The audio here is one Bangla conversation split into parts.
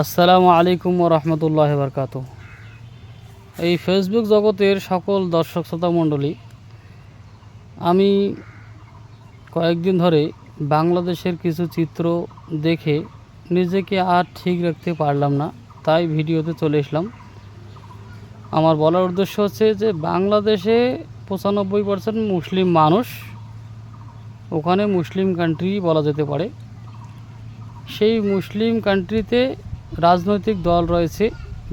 আসসালামু আলাইকুম রহমতুল্লাহ বরকাত এই ফেসবুক জগতের সকল দর্শক শ্রোতা মণ্ডলী, আমি কয়েকদিন ধরে বাংলাদেশের কিছু চিত্র দেখে নিজেকে আর ঠিক রাখতে পারলাম না, তাই ভিডিওতে চলে এসলাম। আমার বলার উদ্দেশ্য হচ্ছে যে, বাংলাদেশে পঁচানব্বই পার্সেন্ট মুসলিম মানুষ, ওখানে মুসলিম কান্ট্রি বলা যেতে পারে। সেই মুসলিম কান্ট্রিতে রাজনৈতিক দল রয়েছে,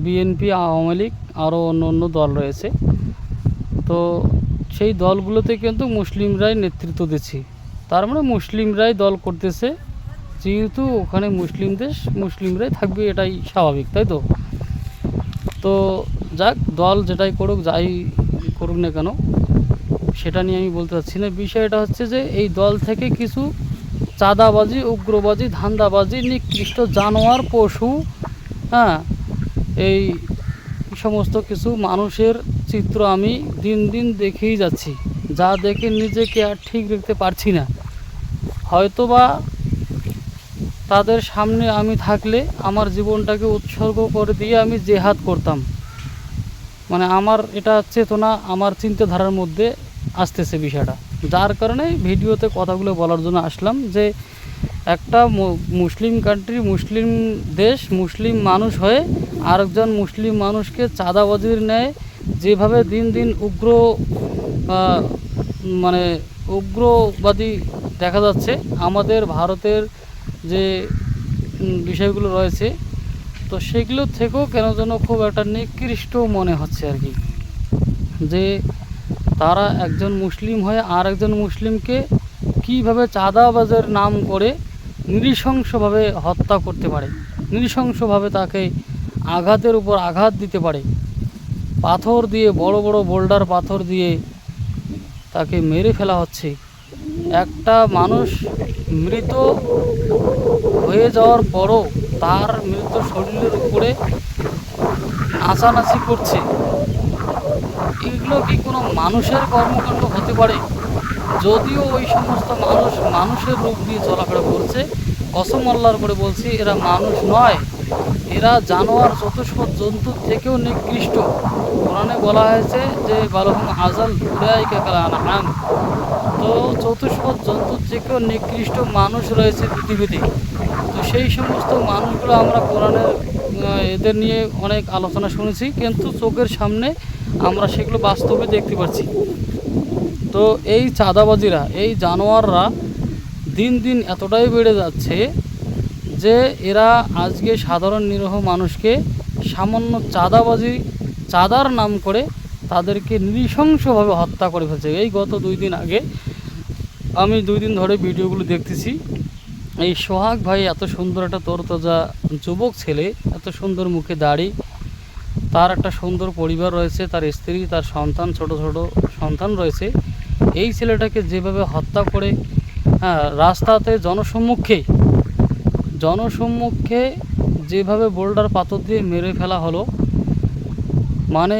বিএনপি, আওয়ামী লীগ, আরও অন্য অন্য দল রয়েছে। তো সেই দলগুলোতে কিন্তু মুসলিমরাই নেতৃত্ব দিচ্ছে। তার মানে মুসলিমরাই দল করতেছে, যেহেতু ওখানে মুসলিম দেশ, মুসলিমরাই থাকবে, এটাই স্বাভাবিক, তাই তো? তো যাক, দল যেটাই করুক, যাই করুক না কেন, সেটা নিয়ে আমি বলতে চাচ্ছি না। বিষয়টা হচ্ছে যে, এই দল থেকে কিছু চাঁদাবাজি, উগ্রবাজি, ধান্দাবাজি, নিকৃষ্ট জানোয়ার, পশু হ্যাঁ এই সমস্ত কিছু মানুষের চিত্র আমি দিন দিন দেখেই যাচ্ছি। যা দেখে নিজেকে আর ঠিক দেখতে পারছি না। হয়তোবা তাদের সামনে আমি থাকলে আমার জীবনটাকে উৎসর্গ করে দিয়ে আমি জেহাদ করতাম। মানে আমার এটা চেতনা, আমার চিন্তাধারার মধ্যে আসতেছে বিষয়টা। যার কারণে ভিডিওতে কথাগুলো বলার জন্য আসলাম যে, একটা মুসলিম কান্ট্রি মুসলিম দেশ, মুসলিম মানুষ হয়ে আরেকজন মুসলিম মানুষকে চাঁদাবাজির ন্যায় যেভাবে দিন দিন উগ্র মানে উগ্রবাদী দেখা যাচ্ছে, আমাদের ভারতের যে বিষয়গুলো রয়েছে, তো সেগুলো থেকেও কেন যেন খুব একটা নিকৃষ্ট মনে হচ্ছে আর কি। যে তারা একজন মুসলিম হয়ে আর একজন মুসলিমকে কীভাবে চাঁদাবাজের নাম করে নৃশংসভাবে হত্যা করতে পারে, নৃশংসভাবে তাকে আঘাতের উপর আঘাত দিতে পারে, পাথর দিয়ে, বড় বড় বোল্ডার পাথর দিয়ে তাকে মেরে ফেলা হচ্ছে। একটা মানুষ মৃত হয়ে যাওয়ার পরও তার মৃত শরীরের উপরে নাচানাচি করছে। এগুলো কি কোনো মানুষের কর্মকাণ্ড হতে পারে? যদিও ওই সমস্ত মানুষ মানুষের রূপ দিয়ে চলাফেরা করছে, কসম আল্লাহর করে বলছি, এরা মানুষ নয়। এরা জানোয়ার চতুষ্পদ জন্তুর থেকেও নিকৃষ্ট। কোরআনে বলা হয়েছে যে, বালহম আজাল উড়াইকা কালা আনহাম তো চতুষ্পদ জন্তুর থেকেও নিকৃষ্ট মানুষ রয়েছে পৃথিবীতে। তো সেই সমস্ত মানুষগুলো আমরা কোরআনের এদের নিয়ে অনেক আলোচনা শুনেছি, কিন্তু চোখের সামনে আমরা সেগুলো বাস্তবে দেখতে পাচ্ছি। তো এই চাঁদাবাজিরা, এই জানোয়াররা দিন দিন এতটাই বেড়ে যাচ্ছে যে এরা আজকে সাধারণ নিরহ মানুষকে সামান্য চাঁদাবাজি, চাঁদার নাম করে তাদেরকে নৃশংসভাবে হত্যা করে ফেলছে। এই গত দুই দিন আগে আমি দুই দিন ধরে ভিডিওগুলো দেখতেছি। এই সোহাগ ভাই এত সুন্দর একটা তরতাজা যুবক ছেলে, এত সুন্দর মুখে দাড়ি তার একটা সুন্দর পরিবার রয়েছে, তার স্ত্রী, তার সন্তান, ছোট ছোট সন্তান রয়েছে। এই ছেলেটাকে যেভাবে হত্যা করে হ্যাঁ রাস্তাতে জনসম্মুখে জনসম্মুখে যেভাবে বোল্ডার পাথর দিয়ে মেরে ফেলা হলো মানে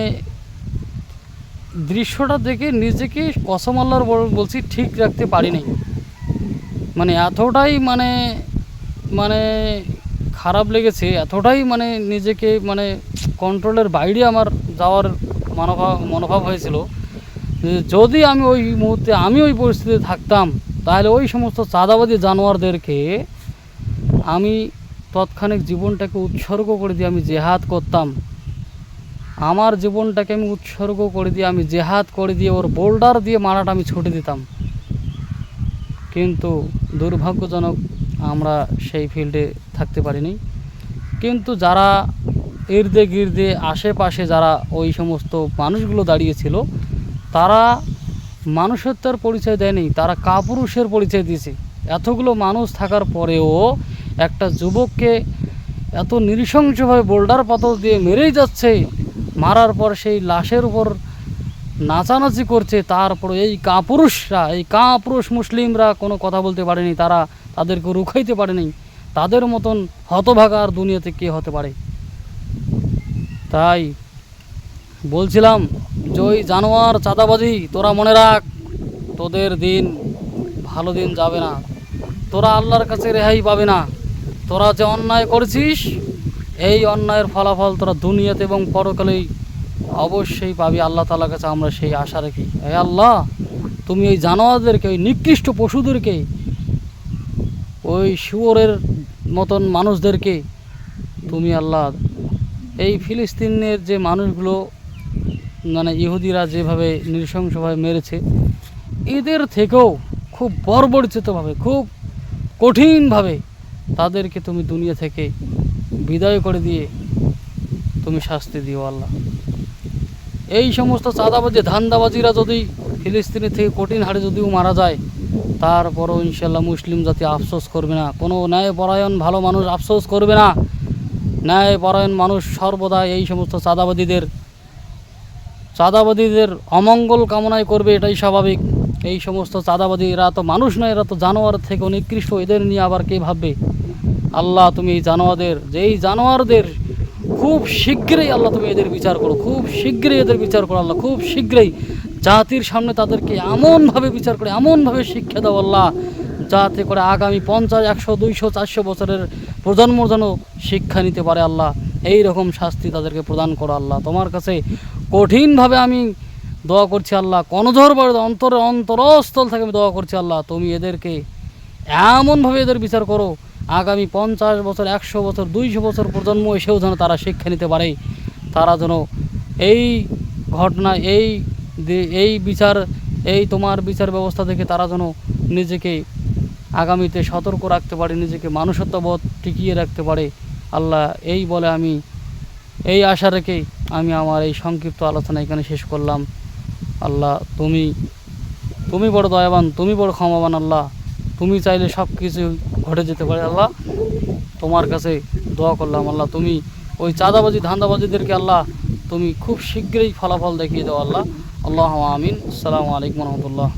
দৃশ্যটা দেখে নিজেকে কসম আল্লাহর বল- বলছি ঠিক রাখতে পারিনি মানে এতটাই মানে মানে খারাপ লেগেছে, এতটাই মানে নিজেকে মানে কন্ট্রোলের বাইরে আমার যাওয়ার মনোভাব মনোভাব হয়েছিল। যদি আমি ওই মুহূর্তে, আমি ওই পরিস্থিতিতে থাকতাম, তাহলে ওই সমস্ত চাঁদাবাদী জানোয়ারদেরকে আমি তৎক্ষণিক জীবনটাকে উৎসর্গ করে দিয়ে আমি জেহাদ করতাম। আমার জীবনটাকে আমি উৎসর্গ করে দিয়ে, আমি জেহাদ করে দিয়ে, ওর বোল্ডার দিয়ে মারাটা আমি ছুটে দিতাম। কিন্তু দুর্ভাগ্যজনক আমরা সেই ফিল্ডে থাকতে পারিনি। কিন্তু যারা ইর্দে গির্দে আশেপাশে যারা ওই সমস্ত মানুষগুলো দাঁড়িয়েছিল, তারা মানুষত্বের পরিচয় দেয়নি, তারা কাপুরুষের পরিচয় দিয়েছে। এতগুলো মানুষ থাকার পরেও একটা যুবককে এত নৃশংসভাবে বোল্ডার পাথর দিয়ে মেরেই যাচ্ছে, মারার পর সেই লাশের উপর নাচানাচি করছে, তারপর এই কাপুরুষরা, এই কাপুরুষ মুসলিমরা কোনো কথা বলতে পারেনি, তারা তাদেরকে রুখাইতে পারেনি। তাদের মতন হতভাগা আর দুনিয়াতে কে হতে পারে? তাই বলছিলাম যে ওই জানোয়ার চাঁদাবাজি, তোরা মনে রাখ, তোদের দিন ভালো দিন যাবে না। তোরা আল্লাহর কাছে রেহাই পাবে না। তোরা যে অন্যায় করেছিস, এই অন্যায়ের ফলাফল তোরা দুনিয়াতে এবং পরকালেই অবশ্যই পাবি। আল্লাহ তালার কাছে আমরা সেই আশা রাখি। হে আল্লাহ, তুমি এই জানোয়ারদেরকে, ওই নিকৃষ্ট পশুদেরকে, ওই শুয়োরের মতন মানুষদেরকে তুমি আল্লাহ এই ফিলিস্তিনের যে মানুষগুলো মানে ইহুদিরা যেভাবে নৃশংসভাবে মেরেছে, এদের থেকেও খুব বর্বরিচিতভাবে, খুব কঠিনভাবে তাদেরকে তুমি দুনিয়া থেকে বিদায় করে দিয়ে তুমি শাস্তি দিও আল্লাহ। এই সমস্ত চাঁদাবাজি, ধান্দাবাজিরা যদি ফিলিস্তিনি থেকে কঠিন হারে যদিও মারা যায়, তারপরও ইনশাল্লাহ মুসলিম জাতি আফসোস করবে না, কোনো ন্যায়পরায়ণ ভালো মানুষ আফসোস করবে না। ন্যায়পরায়ণ মানুষ সর্বদা এই সমস্ত চাঁদাবাদীদের চাঁদাবাদীদের অমঙ্গল কামনাই করবে, এটাই স্বাভাবিক। এই সমস্ত চাঁদাবাদী এরা তো মানুষ নয়, এরা তো জানোয়ার থেকে নিকৃষ্ট এদের নিয়ে আবার কে ভাববে? আল্লাহ তুমি এই জানোয়ারদের যে এই জানোয়ারদের খুব শীঘ্রই আল্লাহ তুমি এদের বিচার করো, খুব শীঘ্রই এদের বিচার করো আল্লাহ, খুব শীঘ্রই জাতির সামনে তাদেরকে এমনভাবে বিচার করে, এমনভাবে শিক্ষা দাও আল্লাহ, যাতে করে আগামী পঞ্চাশ, একশো, দুইশো, চারশো বছরের প্রজন্ম যেন শিক্ষা নিতে পারে আল্লাহ। এই রকম শাস্তি তাদেরকে প্রদান করো আল্লাহ। তোমার কাছে কঠিনভাবে আমি দোয়া করছি আল্লাহ। কনজর বাড়ি অন্তরে অন্তরস্থল থেকে আমি দোয়া করছি আল্লাহ। তুমি এদেরকে এমনভাবে এদের বিচার করো। আগামী পঞ্চাশ বছর, একশো বছর, দুইশো বছর প্রজন্ম এসেও যেন তারা শিক্ষা নিতে পারে। তারা যেন এই ঘটনা, এই এই বিচার, এই তোমার বিচার ব্যবস্থা থেকে তারা যেন নিজেকে আগামীতে সতর্ক রাখতে পারে, নিজেকে মানুষত্ববোধ টিকিয়ে রাখতে পারে। আল্লাহ এই বলে আমি, এই আশা রেখে আমি আমার এই সংক্ষিপ্ত আলোচনা এখানে শেষ করলাম। আল্লাহ, তুমি তুমি বড় দয়াবান, তুমি বড় ক্ষমাবান আল্লাহ। তুমি চাইলে সব কিছু ঘটে যেতে পারে আল্লাহ। তোমার কাছে দোয়া করলাম আল্লাহ, তুমি ওই চাঁদাবাজি, ধান্দাবাজিদেরকে আল্লাহ, তুমি খুব শীঘ্রই ফলাফল দেখিয়ে দাও আল্লাহ। আল্লাহ আমিন। আসসালামু আলাইকুম রহমতুল্লাহ।